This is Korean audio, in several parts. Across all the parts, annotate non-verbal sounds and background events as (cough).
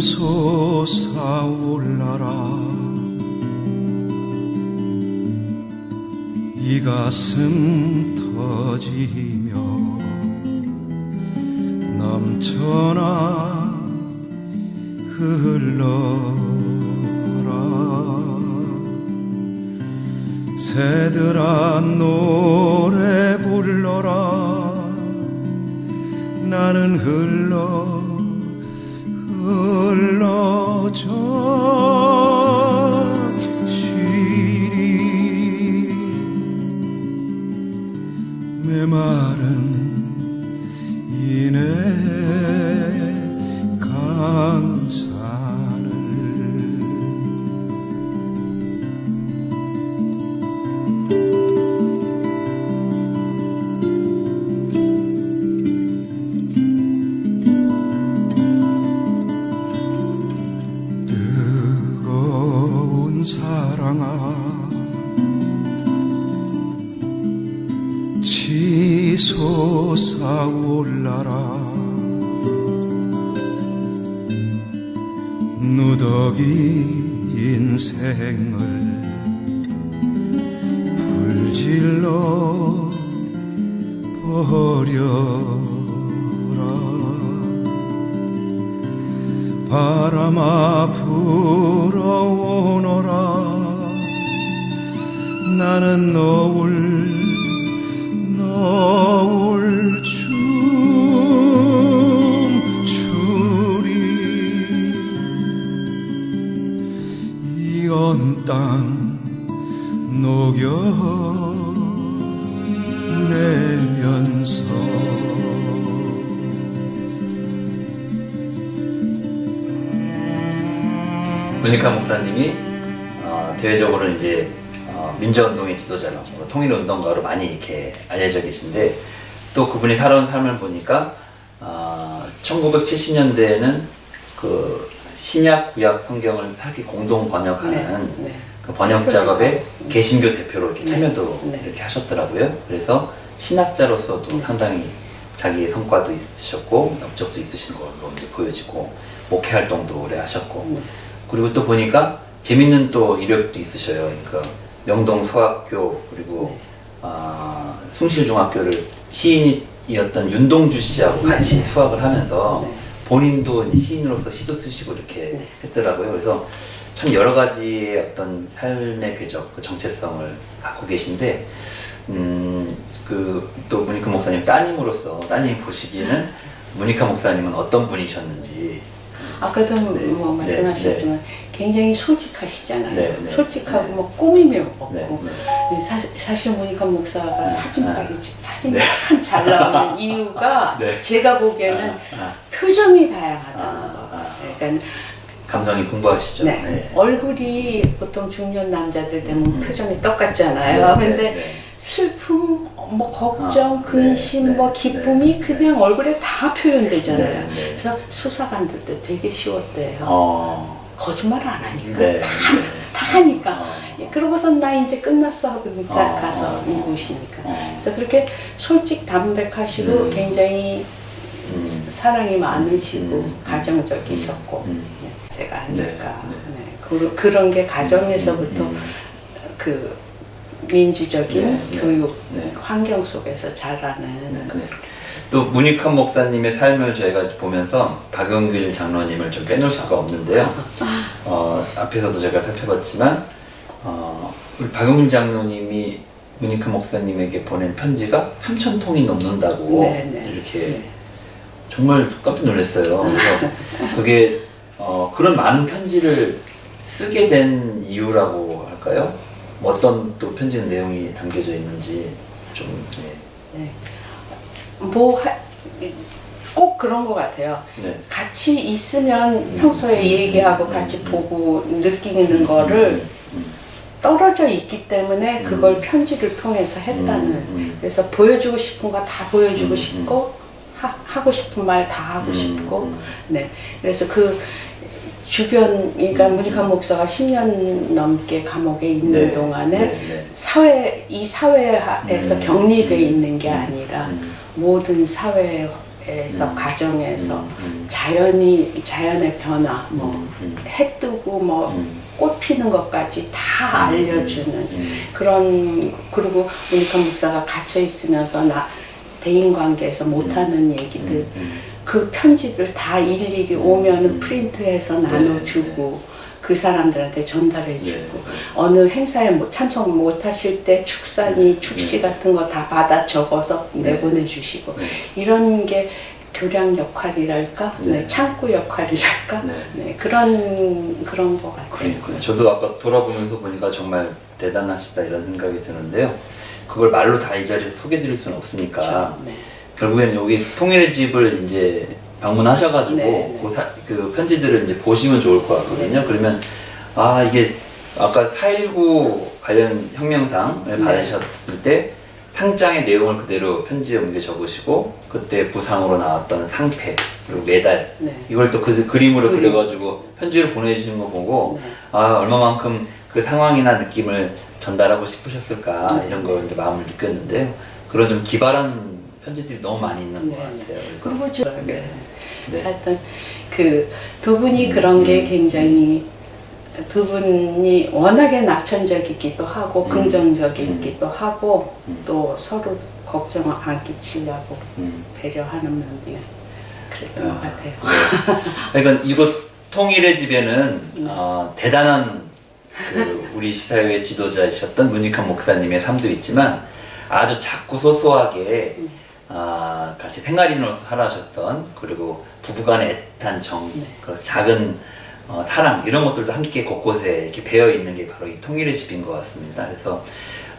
샘솟아 올라라. 이 가슴 터지며 넘쳐나 흘러라. 새들아 노 솟아 올라라. 누더기 인생을 불질러 버려라. 바람아 불어오너라. 나는 너울 너울 녹여내면서 문익환 목사님이 어, 대외적으로 이제 어, 민주운동의 지도자로 뭐 통일운동가로 많이 이렇게 알려져 계신데 또 그분이 살아온 삶을 보니까 어, 1970년대에는 그 신약 구약 성경을 이렇게 공동 번역하는 네, 네. 그 번역 작업에 개신교 대표로 이렇게 네, 참여도 네. 이렇게 하셨더라고요. 그래서 신학자로서도 네. 상당히 자기의 성과도 있으셨고 업적도 있으신 걸로 이제 보여지고 목회 활동도 오래 하셨고 네. 그리고 또 보니까 재밌는 또 이력도 있으셔요. 그러니까 명동 수학교 그리고 네. 아, 숭실중학교를 시인이었던 윤동주 씨하고 네. 같이 수학을 하면서 네. 본인도 시인으로서 시도 쓰시고 이렇게 네. 했더라고요. 그래서 참 여러 가지의 어떤 삶의 궤적, 그 정체성을 갖고 계신데, 음, 그, 또 문익환 목사님 따님으로서 따님이 보시기에는 문익환 목사님은 어떤 분이셨는지, 아까도 네. 뭐 네, 말씀하셨지만 굉장히 솔직하시잖아요. 네, 네. 솔직하고 네. 뭐 꾸미며 없고. 네, 네. 사, 사실 모니카 목사가 네. 사진빨이 네. 사진이 네. 참잘 나오는 (laughs) 이유가 네. 제가 보기에는 아, 표정이 다양하다는 아, 거. 아. 그러니까 감성이 풍부하시죠. 네. 얼굴이 보통 중년 남자들 되면 음. 표정이 똑같잖아요. 네, 근데 네. 슬픔, 뭐 걱정, 아, 근심, 네, 뭐 네, 기쁨이 네, 그냥 얼굴에 다 표현되잖아요. 네, 네. 그래서 수사관들도 되게 쉬웠대요. 어, 거짓말 안 하니까 네. 다, 다 하니까. 어, 예, 그러고서 나 이제 끝났어 하고 그러니까 어, 가서 어, 읽으시니까. 어. 그래서 그렇게 솔직 담백하시고 음. 굉장히 음. 사랑이 많으시고 음. 가정적이셨고 음. 예, 제가 아니까 네, 네, 그, 그런 게 가정에서부터 음, 그 민주적인 네, 네, 교육 네. 환경 속에서 자라는 네, 네. 또 문익환 목사님의 삶을 저희가 보면서 박영길 장로님을 좀 빼놓을 수가 없는데요. (laughs) 어, 앞에서도 제가 살펴봤지만 우리 박용민 장로님이 문익환 목사님에게 보낸 편지가 3천 통이 넘는다고 네, 네. 이렇게 네. 정말 깜짝 놀랐어요. 그래서 (laughs) 그게 어, 그런 많은 편지를 쓰게 된 이유라고 할까요? 뭐 어떤 또 편지 내용이 담겨져 있는지 좀 네. 네. 뭐, 하, 꼭 그런 것 같아요. 네. 같이 있으면 평소에 얘기하고 같이 보고 느끼는 거를 음, 떨어져 있기 때문에 그걸 음. 편지를 통해서 했다는. 음, 음. 그래서 보여주고 싶은 거 다 보여주고 음, 싶고 하, 하고 싶은 말 다 하고 음, 싶고. 음. 네. 그래서 그 주변 그러니까 문익환 목사가 10년 넘게 감옥에 있는 네. 동안에 네, 네. 사회 이 사회에서 음, 격리돼 음, 있는 게 음, 아니라 음, 모든 사회에서 음, 가정에서 음, 음, 자연이 자연의 변화 뭐 음, 음, 해 뜨고 뭐 음, 꽃 피는 것까지 다 알려주는 음, 그런 그리고 모니카 목사가 갇혀 있으면서 나 대인 관계에서 못하는 얘기들 음, 음. 그 편지들 다 일일이 오면은 음. 프린트해서 네, 나눠주고 그 사람들한테 네. 전달해주고 어느 행사에 뭐 참석 못하실 때 축사니 축시 네. 같은 거 다 받아 적어서 네. 내보내주시고 네. 이런 게 교량 역할이랄까, 네. 네, 창구 역할이랄까, 네. 네. 그런 그런 거 같아요. 그러니까요. 저도 아까 돌아보면서 보니까 정말 대단하시다 이런 생각이 드는데요. 그걸 말로 다 이 자리에서 소개드릴 수는 없으니까 그렇죠. 네. 결국엔 여기 통일의 집을 이제 방문하셔가지고 네, 네. 그, 사- 그 편지들을 이제 보시면 좋을 것 같거든요. 그러면 아 이게 아까 4.19 관련 혁명상을 네. 받으셨을 때 상장의 내용을 그대로 편지에 옮겨 적으시고 그때 부상으로 나왔던 상패 그리고 메달 네. 이걸 또 그 그림으로 그림. 그려가지고 편지를 보내주신 거 보고 네. 아 얼마만큼 그 상황이나 느낌을 전달하고 싶으셨을까 네. 이런 걸 이제 마음을 느꼈는데요. 그런 좀 기발한 편지들이 너무 많이 있는 것 네. 같아요. 그래서 그리고 저 네. 네. 하여튼 그 두 분이 음, 그런 게 음, 굉장히 두 분이 워낙에 낙천적이기도 하고 음, 긍정적이기도 하고 음. 또 서로 걱정을 안 끼치려고 음. 배려하는 면이 그랬던 아, 것 같아요. 그러니까 이곳 통일의 집에는 (laughs) 네. 어, 대단한 그 우리 사회 지도자이셨던 문익환 목사님의 삶도 있지만 아주 작고 소소하게 음. 아, 같이 생활인으로서 살아셨던 그리고 부부간의 애탄 정, 네. 그런 작은 어, 사랑 이런 것들도 함께 곳곳에 이렇게 배어 있는 게 바로 이 통일의 집인 것 같습니다. 그래서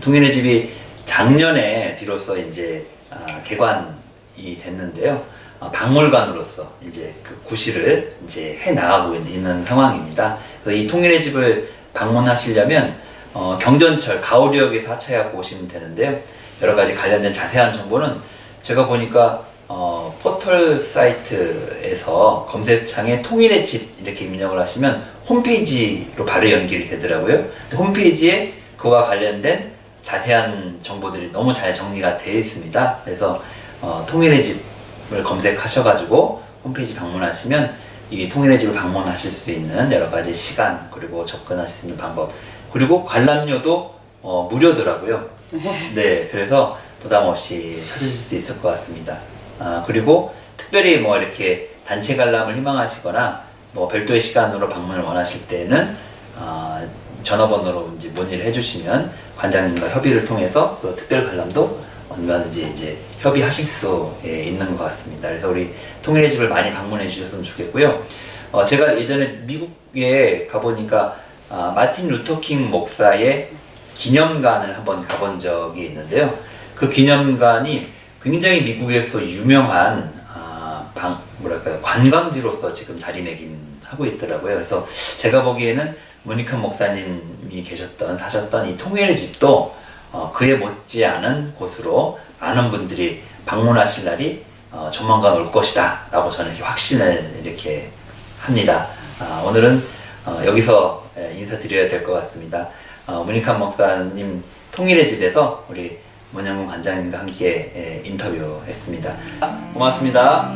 통일의 집이 작년에 비로소 이제 아, 개관이 됐는데요. 아, 박물관으로서 이제 그 구실을 이제 해 나가고 있는 상황입니다. 이 통일의 집을 방문하시려면 어, 경전철 가오리역에서 하차해갖고 오시면 되는데요. 여러 가지 관련된 자세한 정보는 제가 보니까 어, 포털 사이트에서 검색창에 통일의 집 이렇게 입력을 하시면 홈페이지로 바로 연결이 되더라고요. 홈페이지에 그와 관련된 자세한 정보들이 너무 잘 정리가 되어 있습니다. 그래서 어, 통일의 집을 검색하셔가지고 홈페이지 방문하시면 이 통일의 집을 방문하실 수 있는 여러 가지 시간 그리고 접근하실 수 있는 방법 그리고 관람료도 어, 무료더라고요. (laughs) 네, 그래서 부담 없이 찾으실 수 있을 것 같습니다. 아, 그리고 특별히 뭐 이렇게 단체 관람을 희망하시거나 뭐 별도의 시간으로 방문을 원하실 때는 아, 전화번호로 이제 문의를 해주시면 관장님과 협의를 통해서 그 특별 관람도 얼마든지 이제 협의하실 수 예, 있는 것 같습니다. 그래서 우리 통일의 집을 많이 방문해 주셨으면 좋겠고요. 어, 제가 예전에 미국에 가보니까 아, 마틴 루터킹 목사의 기념관을 한번 가본 적이 있는데요. 그 기념관이 굉장히 미국에서 유명한 아, 방, 뭐랄까요 관광지로서 지금 자리매김하고 있더라고요. 그래서 제가 보기에는 모니카 목사님이 계셨던 사셨던 이 통일의 집도 어, 그에 못지않은 곳으로 많은 분들이 방문하실 날이 어, 조만간 올 것이다 라고 저는 이렇게 확신을 이렇게 합니다. 아, 오늘은 어, 여기서 예, 인사드려야 될 것 같습니다. 어, 문익환 목사님 통일의 집에서 우리 문영훈 관장님과 함께 예, 인터뷰했습니다. 고맙습니다.